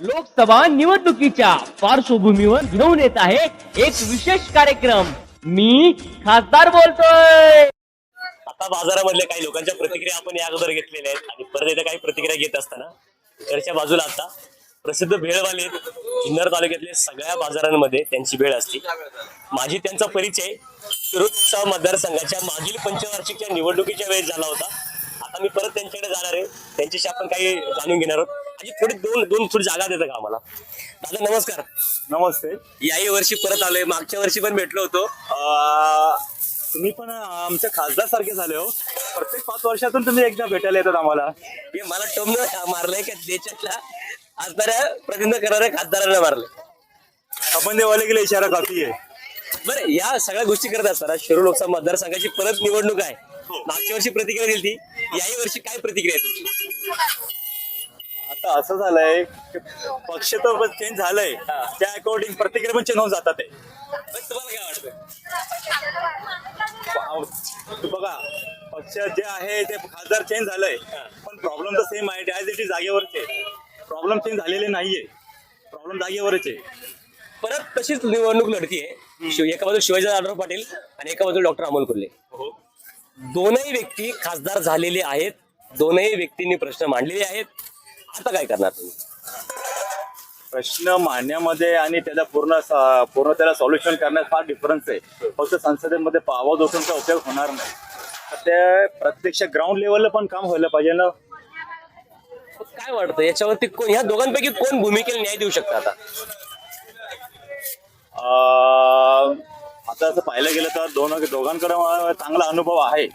लोकसभा निवडणुकीच्या पार्श्वभूमीवर घेऊन येत आहे एक विशेष कार्यक्रम. मी खासदार बोलतोय. आता बाजारामधल्या काही लोकांच्या प्रतिक्रिया आपण या अगोदर घेतलेल्या आहेत आणि परत एकदा काही प्रतिक्रिया घेत असताना इकडच्या बाजूला आता प्रसिद्ध भेळवाले आहेत. जुन्नर सगळ्या बाजारांमध्ये त्यांची भेळ असते. माझी त्यांचा परिचय शिरूर मतदारसंघाच्या मागील पंचवार्षिकच्या निवडणुकीच्या वेळेस झाला होता. आता मी परत त्यांच्याकडे जाणार आहे. त्यांच्याशी आपण काही जाणून घेणार आहोत. आणि थोडी दोन दोन थोडी जागा देता का आम्हाला. दादा नमस्कार. नमस्ते. याही वर्षी परत आलोय. मागच्या वर्षी पण भेटलो होतो. अं, तुम्ही पण आमच्या खासदार सारखे झाले हो. प्रत्येक पाच वर्षातून तुम्ही एकदा भेटायला येतात आम्हाला. हे मला टोमनं मारलंय का देशातल्या असणाऱ्या प्रतिनिधी करणाऱ्या खासदारांना मारलंय. आपण ते वाले गेले इशारा काफी आहे. बरं या सगळ्या गोष्टी करत असताना शिरूर लोकसभा मतदारसंघाची परत निवडणूक आहे. मागच्या वर्षी प्रतिक्रिया दिली ती याही वर्षी काय प्रतिक्रिया आहे तुमची? आता असं झालंय की पक्ष तर चेंज झालंय. त्या अकॉर्डिंग प्रतिक्रिया पण चेंज होऊन जातात ते. तुम्हाला काय वाटतं? बघा पक्ष जे आहे ते खासदार चेंज झालंय. पण प्रॉब्लेम तर सेम आहे ॲज इट इज जागेवरच. आहे प्रॉब्लेम चेंज झालेले नाहीये. प्रॉब्लेम जागेवरच. आहे परत तशीच निवडणूक लढती आहे शिव एका बाजूला शिवाजी आढराव पाटील आणि एका बाजूला डॉक्टर अमोल कोल्हे दोनही व्यक्ती खासदार झालेले आहेत. दोनही व्यक्तींनी प्रश्न मांडलेले आहेत. आता काय करणार तुम्ही? प्रश्न मांडण्यामध्ये आणि त्याला पूर्ण स- पूर्ण त्याला सॉल्युशन करण्यात फार डिफरन्स आहे. फक्त संसदेमध्ये आवाज उठूनचा उपयोग होणार नाही. तर ते प्रत्यक्ष ग्राउंड लेवलला पण काम व्हायला पाहिजे ना. काय वाटतं? याच्यावरती कोण ह्या दोघांपैकी कोण भूमिकेला न्याय देऊ शकतं आता? अं, आता असं पाहिलं गेलं तर दोन दोघांकडे मला चांगला अनुभव आहे.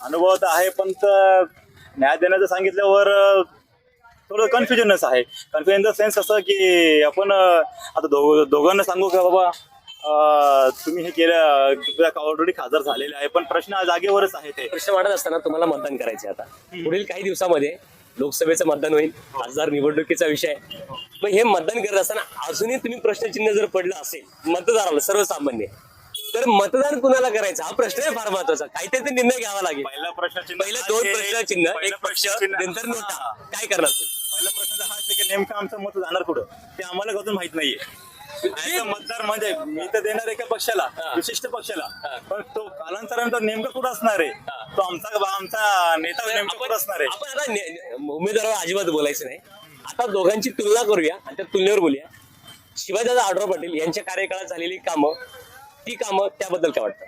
अनुभव तर आहे पण तर न्याय देण्याचं सांगितल्यावर अं, थोडं कन्फ्युजनच आहे. कन्फ्युजन इन द सेन्स असं की आपण आता दोघ दोघांना सांगू का बाबा अं, तुम्ही हे केलं ऑलरेडी खासदार झालेले आहे पण प्रश्न जागेवरच आहे ते. प्रश्न मांडत असताना तुम्हाला मतदान करायचे आता. पुढील काही दिवसामध्ये लोकसभेचं मतदान होईल खासदार निवडणुकीचा विषय. आहे. मग हे मतदान करत असताना अजूनही तुम्ही प्रश्नचिन्ह जर पडलं असेल मतदाराला सर्वसामान्य तर मतदान कुणाला करायचं? हा प्रश्न आहे फार महत्त्वाचा काहीतरी ते निर्णय घ्यावा लागेल. पहिला प्रश्न पहिले दोन प्रश्न चिन्ह एक पक्ष नंतर नोटा. काय करणार तुम्ही? पहिला प्रश्न तर हाच आहे की नेमकं आमचं मत जाणार कुठं? ते आम्हाला अजून माहीत नाहीये. a मतदार म्हणजे मी तर देणार एका पक्षाला विशिष्ट पक्षाला. पण तो कालांतराने तो नेमकं कुठं असणार आहे? तो आमचा आमचा नेता नेमकं कुठं असणार आहे? आपण आता ने- ने- उमेदवारावर अजिबात बोलायचं नाही. आता दोघांची तुलना करूया आणि त्या तुलनेवर बोलूया. शिवाजीदादा आढराव पाटील यांच्या कार्यकाळात झालेली कामं ती कामं त्याबद्दल काय वाटतं?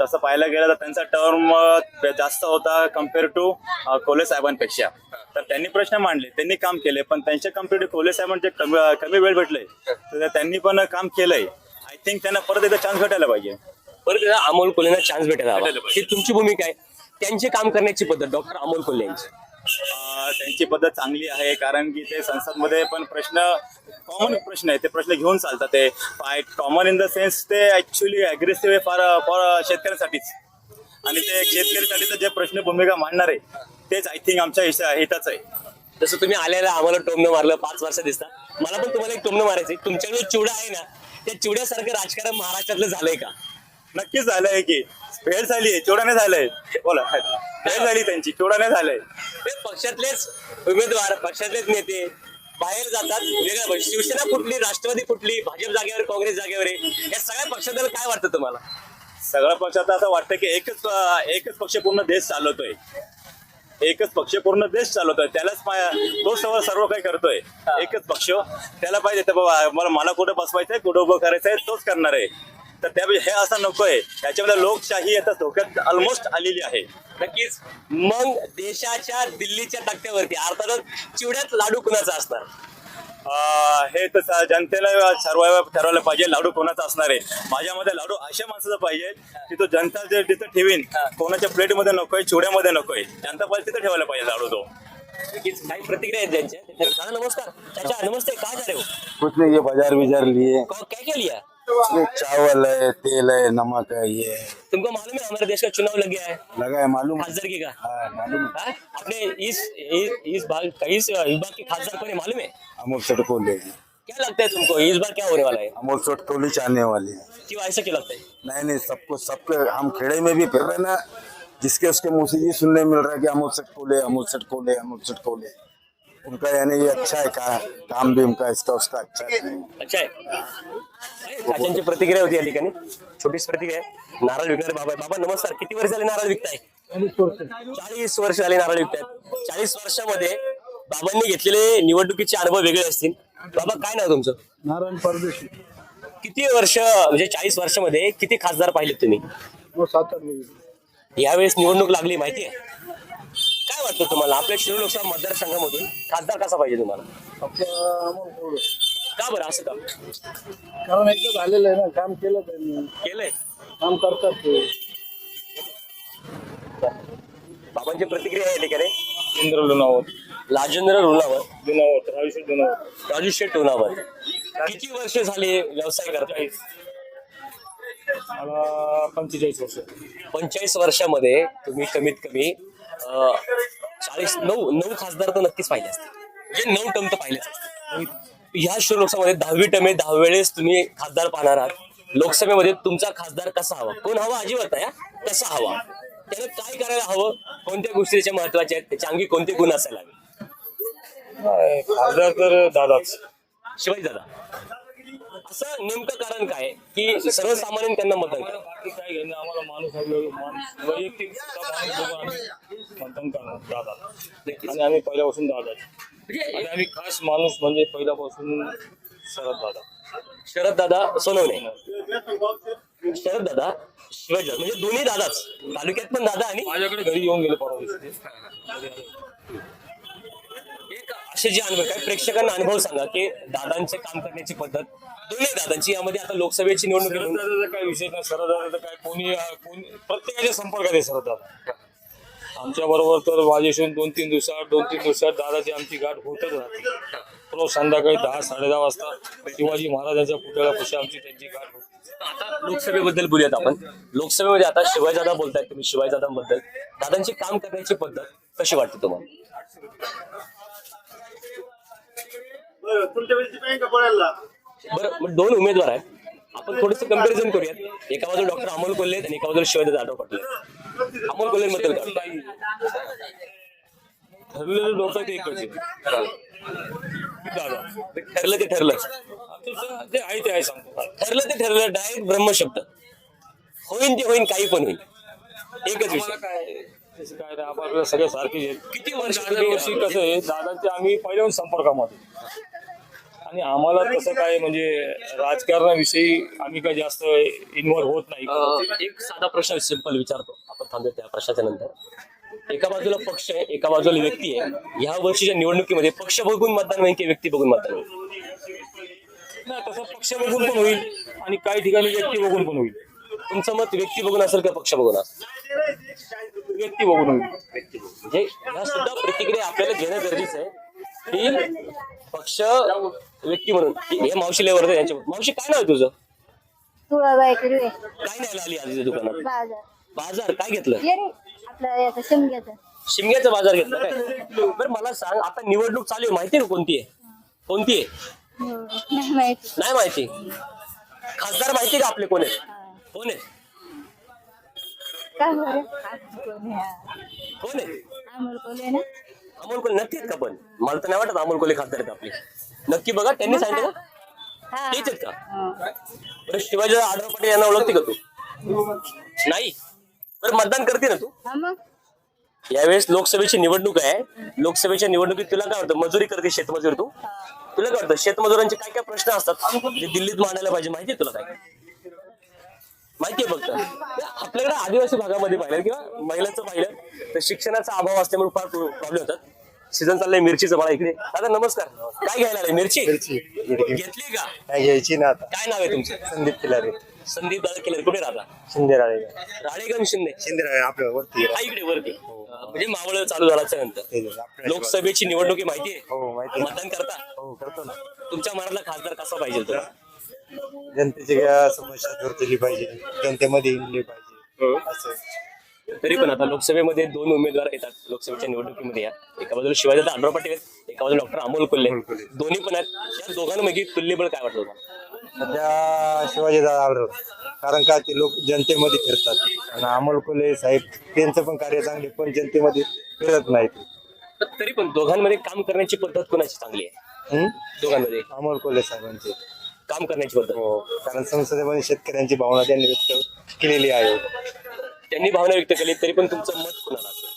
तसं पाहायला गेलं तर त्यांचा टर्म जास्त होता कंपेअर टू कोले साहेबांपेक्षा. तर त्यांनी प्रश्न मांडले त्यांनी काम केले पण त्यांच्या कंपेअर टू कोले साहेबांचे कमी कमी वेळ भेटले. तर त्यांनी पण काम केलंय. आय थिंक त्यांना परत एकदा चान्स भेटायला पाहिजे. परत एकदा अमोल कोल्हेंना चान्स भेटायला हवा. ही तुमची भूमिका आहे. त्यांचे काम करण्याची पद्धत डॉक्टर अमोल कोल्हे यांची. त्यांची पद्धत चांगली आहे कारण की ते संसदमध्ये पण प्रश्न कॉमन प्रश्न आहे ते प्रश्न घेऊन चालतात ते. कॉमन इन द सेन्स ते ऍक्च्युली अग्रेसिव्ह आहे फॉर फॉर शेतकऱ्यांसाठीच. आणि ते शेतकऱ्यांसाठी तर जे प्रश्न भूमिका मांडणार आहे तेच आय थिंक आमच्या हिशा- आहे. जसं तुम्ही आलेला आम्हाला टोमणं मारलं पाच वर्ष दिसता. मला पण तुम्हाला एक टोमणं मारायचं तुमच्याकडे चिवडा आहे ना त्या चिवड्यासारखं राजकारण महाराष्ट्रातलं झालंय का? नक्कीच झालंय की. फेल झाली आहे चोडाने झालंय. बोला. फेल झाली त्यांची चोडाने झालंय. पक्षातलेच उमेदवार पक्षातलेच नेते बाहेर जातात वेगळ्या शिवसेना फुटली राष्ट्रवादी फुटली भाजप जागेवर काँग्रेस जागेवर आहे या सगळ्या पक्षाबद्दल काय वाटतं तुम्हाला? सगळ्या पक्षात असं वाटतं की एकच एकच पक्ष पूर्ण देश चालवतोय. एकच पक्ष पूर्ण देश चालवतोय. त्यालाच तो सर्व सर्व काही करतोय. एकच पक्ष. त्याला पाहिजे तर बाबा मला मला कुठं बसवायचंय कुठं उभं करायचंय तोच करणार आहे. तर त्यापेक्षा हे असं नकोय. याच्यामध्ये लोकशाही आता धोक्यात ऑलमोस्ट आलेली आहे. नक्कीच. मग देशाच्या दिल्लीच्या तक्त्यावरती अर्थातच चिवड्यात लाडू कुणाचा असणार? अं, हे तर जनतेला ठरवायला ठरवायला पाहिजे लाडू कोणाचा असणार आहे? माझ्यामध्ये लाडू अशा माणसाचा पाहिजे की तो जनता जे तिथं ठेवीन कोणाच्या प्लेटमध्ये नकोय चिवड्यामध्ये नकोय जनता पाहिजे तिथं ठेवायला पाहिजे लाडू तो. नक्कीच. काही प्रतिक्रिया आहेत त्यांच्या? नमस्कार. चाचा नमस्ते. कहा जा रहे हो? कुछ नहीं ये बाजार विजार लिए. कौ- क्या क्या लिया चावल है तेल है नमक है ये है। तुमको मालूम है हमारे देश का चुनाव लग गया है? लगा है मालूम है? खासदार की का? हाँ, मालूम है। हाँ? अपने इस इस इस भाग इस इस बार की खासदार कौन है मालूम है? अमोल सटको ले क्या लगता है तुमको इस बार क्या होने वाला है? अमोल सटकोली चाहने वाले हैं। क्यों ऐसा क्यों लगता है? नहीं नहीं सबको सबके हम खेड़े में भी फिर रहे ना जिसके उसके मुँह से ये सुनने मिल रहा है कि अमोल सटकोले अमोल सटकोले अमोल सटकोले। उनका यानी अच्छा है का, काम भी उनका स्टॉक का अच्छा है। अच्छा आहे आहे, चाच्यांची प्रतिक्रिया होती या ठिकाणी? छोटीच प्रतिक्रिया आहे. नारळ विकणारे बाबा आहे. बाबा नमस्कार. किती वर्ष झाले नारळ विकताय? चाळीस वर्ष झाले नारळ विकतायत. चाळीस वर्षामध्ये बाबांनी घेतलेले निवडणुकीचे अनुभव वेगळे असतील. बाबा काय नाव तुमचं? नारायण परदेशी. किती वर्ष म्हणजे चाळीस वर्षामध्ये किती खासदार पाहिलेत तुम्ही? मग सात आठ मुली. यावेळेस निवडणूक लागली माहितीये काय वाटतं तुम्हाला? आपल्या शिरूर लोकसभा मतदारसंघामधून खासदार कसा पाहिजे तुम्हाला. का बरं असं का? कारण एकदा झालेलं आहे ना काम केलं त्यांनी. केलंय? काम करतात ते. बाबांची प्रतिक्रिया आहे ठिकाणी इंद्र लोणावत. राजेंद्र रुणावर लोणावत राजेश लोणावत. राजू शेठ किती वर्ष झाले व्यवसाय करताय? मला पंचेचाळीस वर्ष. पंचेचाळीस वर्षामध्ये तुम्ही कमीत कमी अं, चाळीस नऊ नऊ खासदार तर नक्कीच पाहिले असतील. म्हणजे नऊ टर्म तर पाहिले असतील. ह्या शिरूर लोकसभेमध्ये दहावी टर्म आहे दहा वेळेस तुम्ही खासदार पाहणार आहात. लोकसभेमध्ये तुमचा खासदार कसा हवा? कोण हवा अजिबात नाही हा? कसा हवा? त्यानं काय करायला हवं? कोणत्या गोष्टी त्याच्या महत्त्वाच्या आहेत? त्याच्या अंगी कोणते गुण असायला हवे? खासदार तर दादाच. शिवाजी दादा. असं नेमकं कारण काय? की सर्वसामान्य त्यांना मतदान बाकी काय घेणं आम्हाला माणूस हवी माणूस वैयक्तिक सुद्धा माणूस बघून आम्ही मतदान करणार दादा आणि आम्ही पहिल्यापासून दादाच आणि आम्ही खास माणूस म्हणजे पहिल्यापासून शरद दादा. शरद दादा सोनवणे. शरद दादा शिवाजी. दादा म्हणजे दोन्ही दादाच. तालुक्यात पण दादा आणि माझ्याकडे घरी येऊन गेले परवा दिवशी. ते. असे जे अनुभव काय प्रेक्षकांना अनुभव सांगा की दादांचे काम करण्याची पद्धत दोन्ही दादांची यामध्ये आता लोकसभेची निवडणूक शरददादाचा काय विषय नाही शरददादा काय कोणी कोणी प्रत्येकाच्या संपर्कात आहे शरददादा आमच्या बरोबर तर वाजेशून दोन तीन दिवसात दोन तीन दिवसात दादाची आमची गाठ होतच राहते. रोज संध्याकाळी दहा साडेदहा वाजता शिवाजी महाराजांच्या पुतळ्यापाशी आमची त्यांची गाठ होते. आता लोकसभेबद्दल बोलूयात आपण. लोकसभेमध्ये आता शिवाजी दादा बोलताय तुम्ही शिवाजी दादांबद्दल दादांची काम करण्याची पद्धत कशी वाटते तुम्हाला? बरं मग दोन उमेदवार आहेत. आपण थोडस कंपॅरिझन करूयात. एका बाजूला डॉक्टर अमोल कोल्हे आहेत आणि एका बाजूला शिवाजी जाधव पाटील अमोल कोल्हेबद्दल काय नाही ठरलेलं लोक ते ठरलं ते ठरलं जे आहे ते आहे सांगतो. ठरलं ते ठरलं डायरेक्ट ब्रह्मशब्द. होईन ते होईन काही पण होईल एकच विषय. काय तसं काय नाही आपल्याला सगळे आहेत. किती वर्ष वर्षी कसं आहे दादांचे आम्ही पहिल्याहून संपर्कामध्ये. आणि आम्हाला तसं काय म्हणजे राजकारणाविषयी आम्ही काय जास्त इन्व्हॉल्व होत नाही. एक साधा प्रश्न सिंपल विचारतो. आपण थांबूया त्या प्रश्नाच्या नंतर. एका बाजूला पक्ष आहे एका बाजूला व्यक्ती आहे. ह्या वर्षीच्या निवडणुकीमध्ये पक्ष बघून मतदान होईल की व्यक्ती बघून मतदान होईल? तसं पक्ष बघून पण होईल आणि काही ठिकाणी व्यक्ती बघून पण होईल. तुमचं मत व्यक्ती बघून असेल का पक्ष बघून? असेल व्यक्ती बघून होईल. म्हणजे ह्या सुद्धा प्रतिक्रिया आपल्याला घेणं गरजेचं आहे की पक्ष व्यक्ती म्हणून. हे मावशी लेवर यांच्या मावशी काय नाव आहे तुझं? तुळाबाई काय नाही आली आधी दुकानात? बाजार. बाजार काय घेतलं? आपलं याचं शिमग्याचं. शिमग्याचा बाजार घेतला काय? बरं मला सांग आता निवडणूक चालू आहे माहिती आहे का कोणती आहे? कोणती आहे? हो, नाही माहिती. नाही माहिती. खासदार माहिती आहे का आपले कोण आहेत? हा. कोण आहेत? का बरं? आज कोणी हा? कोण आहेत? अमोल कोल्हे ना? अमोल कोल्हे नक्की आहेत का पण? मला तर नाही वाटत अमोल कोल्हे खासदार आहेत आपले. नक्की बघा त्यांनी सांगितलं का? हा. तेच आहेत का? हा. बरं शिवाजी आढाव पाटील यांना ओळखते का तू? नाही. बरं मतदान करते ना तू? हा मग. यावेळेस लोकसभेची निवडणूक आहे. लोकसभेच्या निवडणुकीत तुला काय वाटतं? मजुरी करते शेतमजूर तू? तुला काय वाटतं? शेतमजुरांचे काय काय प्रश्न असतात? जे दिल्लीत मांडायला पाहिजे माहितीये तुला काय? माहितीये फक्त. आपल्याकडे आदिवासी भागामध्ये पाहिलं किंवा महिलांचं पाहिलं तर शिक्षणाचा अभाव असल्यामुळे फार प्रॉब्लेम होतात. सीझन चाललंय मिरचीचं मला इकडे. दादा नमस्कार. काय घ्यायला आलाय? मिरची? घेतली का? काय घ्यायची ना आता. काय नाव आहे तुमचं? संदीप किल्लारे संदीप दादा केलं कुठे राहता? शिंदे राळे राळेगण शिंदे. शिंदे आपल्या वरती. हा इकडे वरती. म्हणजे मावळ चालू झाल्याच्यानंतर. लोकसभेची निवडणुकी माहिती आहे? हो माहिती आहे. मतदान करता? हो करतो ना. तुमच्या मनातला खासदार कसा पाहिजे तुला जनतेची काय समस्या दूर केली पाहिजे. जनतेमध्ये इंडली पाहिजे. असं. तरी पण आता लोकसभेमध्ये दोन उमेदवार येतात लोकसभेच्या निवडणुकीमध्ये या. एका बाजूला शिवाजी आढराव पाटील आहेत एका बाजूला डॉक्टर अमोल कोल्हे. दोन्ही पण आहेत. या दोघांपैकी तुल्यबळ काय वाटतं तुम्हाला? सध्या शिवाजी दादा कारण का ते लोक जनतेमध्ये फिरतात. आणि अमोल कोल्हे साहेब त्यांचं पण कार्य चांगले पण जनतेमध्ये फिरत नाहीत. पण तरी पण दोघांमध्ये काम करण्याची पद्धत कोणाची चांगली आहे? हं? दोघांमध्ये. अमोल कोल्हे साहेबांचे. काम करण्याची पद्धत. हो. कारण संसदेमध्ये शेतकऱ्यांची भावना त्यांनी व्यक्त केलेली आहे. त्यांनी भावना व्यक्त केली तरी पण तुमचं मत कोणाला असेल?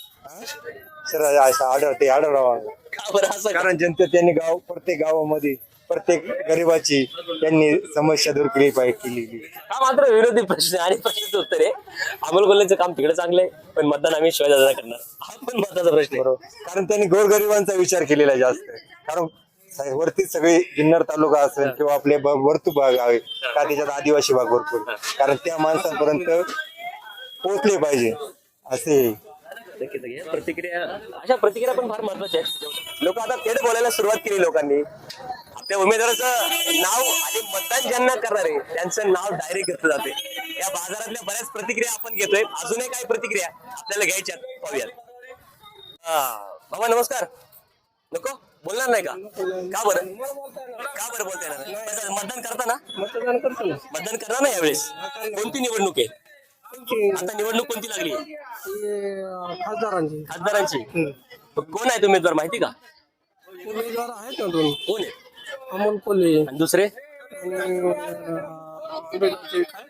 सर असं आढळते आढळराव का बरं असं? का? कारण जनते त्यांनी गाव प्रत्येक गावामध्ये प्रत्येक गरीबाची त्यांनी समस्या दूर केली पाहिजे हा मात्र विरोधी प्रश्न आणि प्रश्नाचं उत्तर आहे. अमोल कोल्हेचं काम तिकडे चांगलं आहे पण मतदान आम्ही शिवाय करणार. हा पण महत्त्वाचा प्रश्न बरोबर. कारण त्यांनी गोरगरिबांचा विचार केलेला आहे. जास्त कारण वरती सगळी जुन्नर तालुका असेल किंवा आपले ब- वर्तू भाग आहे का त्याच्यात आदिवासी भाग भरपूर कारण त्या माणसांपर्यंत पोहोचले पाहिजे असे नक्कीच प्रतिक्रिया अशा प्रतिक्रिया पण फार महत्त्वाच्या आहेत. लोक आता थेट बोलायला सुरुवात केली लोकांनी. आपल्या उमेदवाराचं नाव आणि मतदान ज्यांना करणार आहे त्यांचं नाव डायरेक्ट घेतलं जाते या बाजारातल्या बऱ्याच प्रतिक्रिया आपण घेतोय. अजूनही काही प्रतिक्रिया आपल्याला घ्यायच्यात पाहूयात. हा, बाबा नमस्कार. नको? बोलणार नाही का? का बरं? का बरं बोलता येणार नाही? मतदान करता ना मतदान करतो ना मतदान करणार ना यावेळेस? कोणती निवडणूक आहे? आता निवडणूक कोणती लागली? खासदारांचे. खासदारांची. कोण आहेत उमेदवार? माहिती का? उमेदवार आहेत ना दोन कोण आहे अमोल कोल्हे आणि दुसरे? आणि उमेदवारचे काय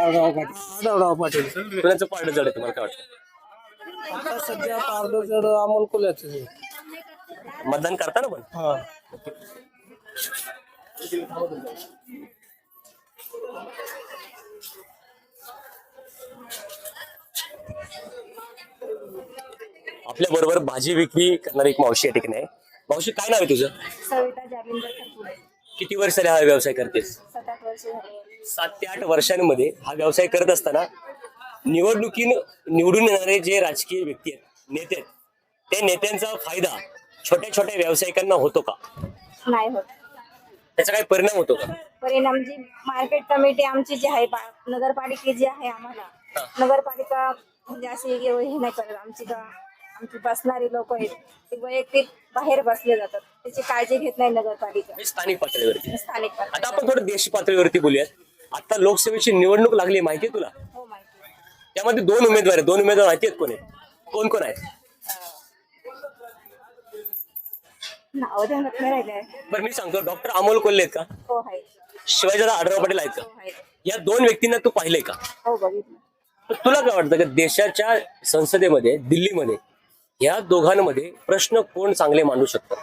आढळराव पाटील. कोणाचं पारड जड आहे तुम्हाला काय वाटतं? आता सध्या पारदर्शक अमोल कोल्ह्याचे. मतदान करता ना पण? हा. आपल्या बरोबर भाजी विक्री करणारी एक मावशी या ठिकाणी आहे. मावशी काय नाव आहे तुझं? सविता किती वर्ष झाले हा व्यवसाय करतेस? सात आठ वर्ष झाली. सात ते आठ वर्षांमध्ये हा व्यवसाय करत असताना निवडणुकीन निवडून येणारे जे राजकीय व्यक्ती आहेत नेते आहेत त्या नेत्यांचा फायदा छोट्या छोट्या व्यावसायिकांना होतो का? नाही होत. त्याचा काही परिणाम होतो का? परिणाम जी मार्केट कमिटी आमची जी आहे नगरपालिका जी आहे आम्हाला नगरपालिका म्हणजे अशी हे नाही करत आमची का आमची बसणारी लोक आहेत. ते वैयक्तिक बाहेर बसले जातात. त्याची काळजी घेत नाही नगरपालिका. हे स्थानिक पातळीवरती. स्थानिक आता. आपण थोडं देश पातळीवरती बोलूयात. आता लोकसभेची निवडणूक लागली माहिती आहे तुला? हो माहिती. त्यामध्ये दोन उमेदवार आहेत. दोन उमेदवार माहिती आहेत कोण? आहेत कोण कोण आहेत? नाव ध्यानात नाही राहिले. बरं मी सांगतो. डॉक्टर अमोल कोल्हे आहेत का? हो आहे शिवाजीदादा आढळराव पाटील आहेत हो का आहे या दोन व्यक्तींना तू पाहिलंय का? हो बघितलं. तर तुला काय वाटतं की देशाच्या संसदेमध्ये दिल्लीमध्ये या दोघांमध्ये प्रश्न कोण चांगले मांडू शकतात?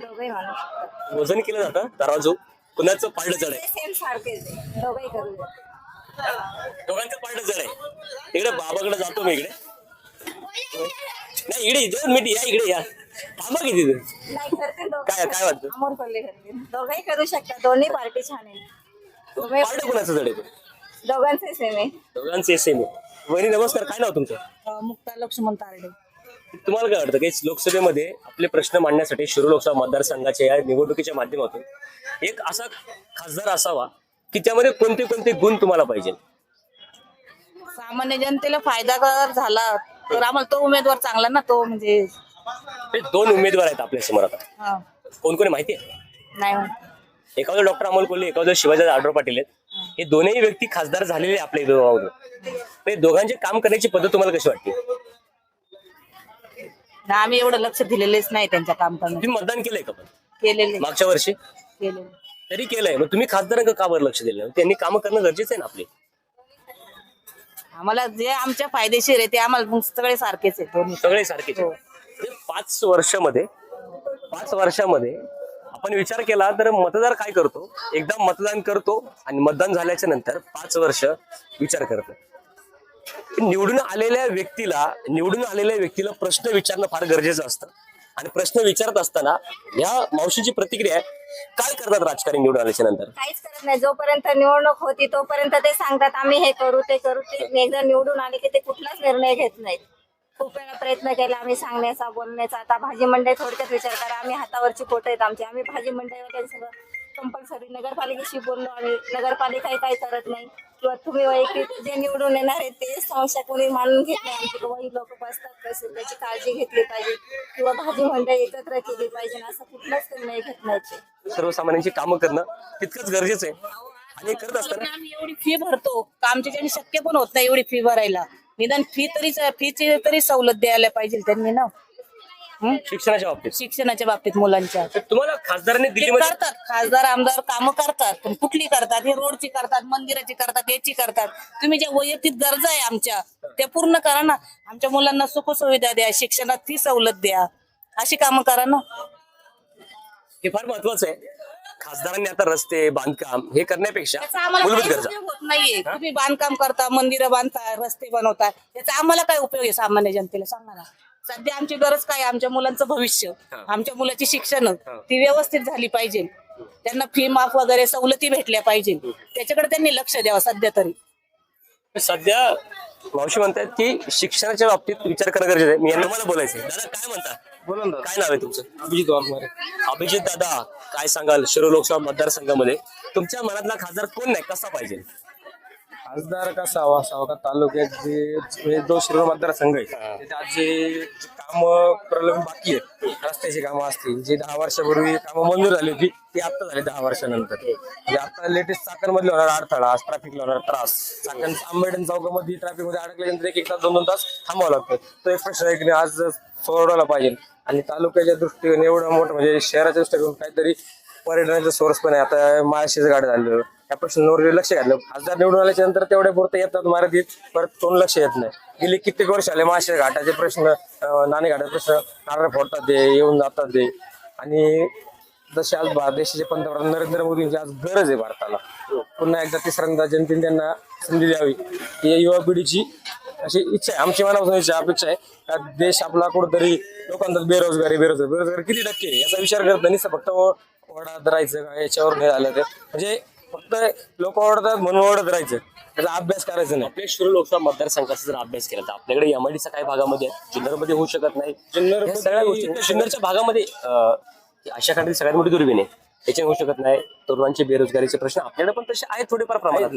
दोघंही माणूस वजन केलं जातं? तराजू कुणाचं पारडं जड आहे? सेम सारखेच आहे. दोघंही करू दे. दोघांचं पारडं जड आहे. इकडे बाबाकडे जातो मी इकडे. नाही इकडे दोन मिनिट या इकडे या. थांबा किती तुम्ही नाही करते दोघं. काय- काय वाटतं? अमोल कोल्हे करतील दोघंही करू शकतात दोन्ही पार्टी छान आहे. दोघंही- कुणाचं जड आहे? दोघांचे सेम आहे. दोघांचे सेम आहे. वहिनी नमस्कार. काय नाव तुमचं? मुक्ता लक्ष्मण तारडे. तुम्हाला काय वाटतं की लोकसभेमध्ये आपले प्रश्न मांडण्यासाठी शिरूर लोकसभा मतदारसंघाच्या या निवडणुकीच्या माध्यमातून एक असा खासदार असावा की त्यामध्ये कोणते कोणते गुण तुम्हाला पाहिजे? सामान्य जनतेला फायदा जर झाला तर आम्हाला तो उमेदवार चांगला ना तो म्हणजे हे दोन उमेदवार आहेत आपल्यासमोर आता. हा, कोण कोण माहिती आहे? नाही माहीत. एखादं डॉक्टर अमोल कोल्हे एखादं शिवाजी आढळ पाटील आहेत. हे दोनही व्यक्ती खासदार झालेले आहे आपल्या विभागामधून हे दोघांचे काम करण्याची पद्धत तुम्हाला कशी वाटते? ना, आम्ही एवढं लक्ष दिलेलेच नाही त्यांच्या काम करण्यात तुम्ही मतदान केलंय का पण? केलेले. मागच्या वर्षी? केलेले. तरी केलंय. मग तुम्ही खासदारांना का बरं लक्ष दिलं? नाही? त्यांनी कामं करणं गरजेचं आहे ना आपले? आम्हाला जे आमच्या फायदेशीर आहे ते आम्हाला मग सगळे सारखेच आहे दोन्ही. सगळे सारखेच आहेत. म्हणजे पाच वर्षामध्ये पाच वर्षामध्ये आपण विचार केला तर मतदार काय करतो? एकदा मतदान करतो आणि मतदान झाल्याच्यानंतर पाच वर्ष विचार करतो निवडून आलेल्या व्यक्तीला निवडून आलेल्या व्यक्तीला प्रश्न विचारणं फार गरजेचं असतं. आणि प्रश्न विचारत असताना या मावशीची प्रतिक्रिया आहे. काय करतात राजकारणी निवडून आल्याच्यानंतर? काहीच करत नाही. जोपर्यंत निवडणूक होती तोपर्यंत ते सांगतात आम्ही हे करू ते करू. ते एकदा निवडून आले की ते कुठलाच निर्णय घेत नाहीत. खूप वेळा प्रयत्न केला आम्ही सांगण्याचा बोलण्याचा. आता भाजी मंडई थोडक्यात विचार करा. आम्ही हातावरची पोट आहेत आमची. आम्ही भाजी मंडईवर सगळं कंपल्सरी नगरपालिकेशी बोललो. आम्ही नगरपालिका काही करत नाही. किंवा तुम्ही वैयक्तिक जे निवडून येणार आहे ते समस्या कोणी मानून घेत नाही आमची वही लोक बसतात कसे त्याची काळजी घेतली पाहिजे? किंवा भाजी मंडई एकत्र केली पाहिजे? असं कुठलाच निर्णय घेत नाही. सर्वसामान्यांची कामं करणं तितकंच गरजेचं आहे. आणि हे करत असताना आम्ही एवढी फी भरतो. का आमच्याच्याने शक्य पण होत नाही एवढी फी भरायला. निदान फी तरी फीची तरी सवलत द्यायला पाहिजे त्यांनी ना. हं? शिक्षणाच्या बाबतीत. शिक्षणाच्या बाबतीत मुलांच्या. तर तुम्हाला खासदारांनी ते दिल्लीमध्ये करतात. खासदार आमदार कामं करतात. पण कुठली करतात? हे रोडची करतात मंदिराची करतात याची करतात. तुम्ही ज्या वैयक्तिक गरजा आहे आमच्या त्या पूर्ण करा ना. आमच्या मुलांना सुख सुविधा द्या शिक्षणात फी सवलत द्या. अशी कामं करा ना. हे फार महत्वाचं आहे. खासदारांनी आता रस्ते बांधकाम हे करण्यापेक्षा त्याचा आम्हाला मूलभूत काहीच गरजा. उपयोग होत नाहीये. तुम्ही बांधकाम करता मंदिरं बांधता रस्ते बनवता. त्याचा आम्हाला काय उपयोग आहे सामान्य जनतेला? सांगा ना. सध्या आमची गरज काय आहे? आमच्या मुलांचं भविष्य. आमच्या मुलाची शिक्षण ती व्यवस्थित झाली पाहिजे. त्यांना फी माफ वगैरे सवलती भेटल्या पाहिजे. त्याच्याकडे त्यांनी लक्ष द्यावं सध्या तरी. सध्या मावशी म्हणतात की शिक्षणाच्या बाबतीत विचार करणं गरजेचं आहे. मी यांना मला बोलायचं दादा काय म्हणता? बोला ना काय नाव आहे तुमचं? अभिजित वाघमारे. अभिजित दादा काय सांगाल? शिरो लोकसभा मतदारसंघामध्ये तुमच्या मनातला खासदार कोण नाही कसा पाहिजे? खासदार कसा हवा असावा का तालुक्यात जे म्हणजे जो शिरोळ मतदारसंघ आहे त्याच्यात जे काम प्रलंबित बाकी आहेत रस्त्याची कामं असतील जे दहा वर्षापूर्वी कामं मंजूर झाली होती ती आता झाली दहा वर्षानंतर. म्हणजे आता लेटेस्ट चाकणमध्ये होणार अडथळा ट्रॅफिकला होणार त्रास. चाकण आंबेडन चौकामध्ये ट्रॅफिकमध्ये अडकल्यानंतर एक एक तास दोन दोन तास थांबावं लागतं. तो एक प्रश्न आहे की आज सोडवला पाहिजे. आणि तालुक्याच्या दृष्टीने एवढं मोठं म्हणजे शहराच्या दृष्टीने काहीतरी पर्यटनाचा सोर्स पण आहे. आता माळशेचं गाडी झालं या प्रश्नांवर लक्ष घातलं. खासदार निवडून आल्याच्यानंतर तेवढ्या पुरतं येतात मराठीत परत कोण लक्ष येत नाही. गेली कित्येक वर्ष आले मासे घाटाचे प्रश्न नाणे घाटाचे प्रश्न. नारळ फोडतात ते येऊन जातात ते. आणि जसे आज देशाचे पंतप्रधान नरेंद्र मोदींची आज गरज आहे भारताला. पुन्हा एकदा तिसऱ्यांदा जनतेने त्यांना संधी द्यावी. ही युवा पिढीची अशी इच्छा आहे. आमची मनापासून अपेक्षा आहे. का देश आपला कुठंतरी लोकांचा बेरोजगारी बेरोजगारी. बेरोजगारी किती टक्के याचा विचार करत नाही. फक्त वडा द्रायचं का याच्यावर नाही झालं ते. म्हणजे फक्त लोक ओढतात म्हणून ओढत राहायचं. त्याचा अभ्यास करायचा नाही. आपल्या शिरो लोकसभा मतदारसंघाचा जर अभ्यास केला तर आपल्याकडे एमआयडीचा काही भागामध्ये आहे? जुन्नरमध्ये होऊ शकत नाही. या सगळ्या गोष्टी जुन्नरच्या भागामध्ये अं, अशा खंडाची सगळ्यात मोठी दुर्बीण आहे. त्याच्या होऊ शकत नाही. तरुणांचे बेरोजगारीचे प्रश्न आपल्याकडे पण तसे आहेत थोडेफार प्रमाणात.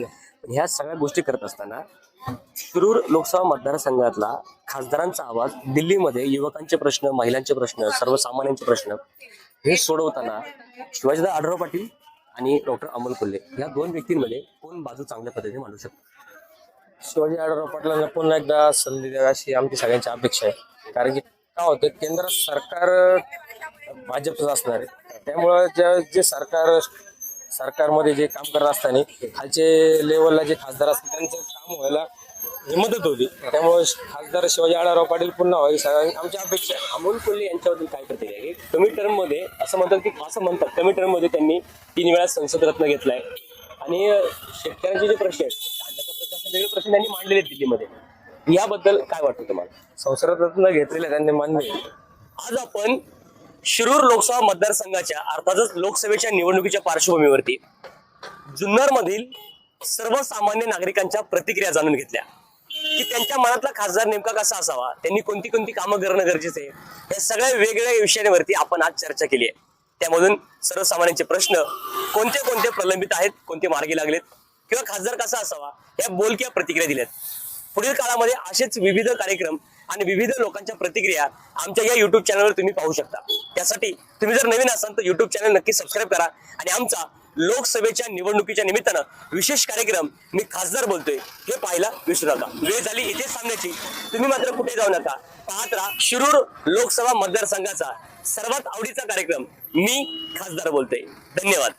पण ह्या सगळ्या गोष्टी करत असताना शिरूर लोकसभा मतदारसंघातला खासदारांचा आवाज दिल्लीमध्ये युवकांचे प्रश्न महिलांचे प्रश्न सर्वसामान्यांचे प्रश्न हे सोडवताना शिवाजीदा आढराव पाटील आणि डॉक्टर अमोल कोल्हे या दोन व्यक्तींमध्ये कोण बाजू चांगल्या पद्धतीने मांडू शकतो? शिवाजी आढळराव पाटलांना पुन्हा एकदा संधी द्यावी अशी आमची सगळ्यांची अपेक्षा आहे. कारण की काय होतं केंद्र सरकार भाजपचं असणार आहे. त्यामुळं ज्या जे सरकार सरकारमध्ये जे काम करत असताना खालचे लेवलला जे खासदार असतात त्यांचं काम व्हायला मदत होती. त्यामुळे खासदार शिवाजी आढळराव पाटील पुन्हा व्हावी सगळ्यांची आमची अपेक्षा आहे अमोल कोल्हे यांच्याबद्दल काय प्रतिक्रिया आहे? कमी टर्ममध्ये असं म्हणतात की असं म्हणतात. कमी टर्ममध्ये त्यांनी तीन वेळा संसद रत्न घेतलाय. आणि अं, शेतकऱ्यांचे जे प्रश्न आहेत कांद्याचा प्रश्न असेल, वेगळे प्रश्न त्यांनी मांडलेले आहेत दिल्लीमध्ये. याबद्दल काय वाटतं तुम्हाला? संसदातनं घेतलेले त्यांनी मान्य आहे. आज आपण शिरूर लोकसभा मतदारसंघाच्या अर्थातच लोकसभेच्या निवडणुकीच्या पार्श्वभूमीवरती जुन्नर मधील सर्वसामान्य नागरिकांच्या प्रतिक्रिया जाणून घेतल्या. की त्यांच्या मनातला खासदार नेमका कसा असावा? त्यांनी कोणती कोणती कामं करणं गरजेचं आहे? या सगळ्या वेगवेगळ्या विषयांवरती आपण आज चर्चा केली आहे. त्यामधून सर्वसामान्यांचे प्रश्न कोणते कोणते प्रलंबित आहेत कोणते मार्गी लागलेत? किंवा खासदार कसा असावा? या बोलक्या प्रतिक्रिया दिल्यात. पुढील काळामध्ये असेच विविध कार्यक्रम आणि विविध लोकांच्या प्रतिक्रिया आमच्या या युट्यूब चॅनलवर तुम्ही पाहू शकता. त्यासाठी तुम्ही जर नवीन असाल तर युट्यूब चॅनल नक्की सबस्क्राईब करा आणि आमचा लोकसभेच्या निवडणुकीच्या निमित्तानं विशेष कार्यक्रम मी खासदार बोलतोय. हे पाहायला विसरू नका. वेळ झाली इथे सांगण्याची तुम्ही मात्र कुठे जाऊ नका पाहत राहा. शिरूर लोकसभा मतदारसंघाचा सर्वात आवडीचा कार्यक्रम मी खासदार बोलतोय. धन्यवाद.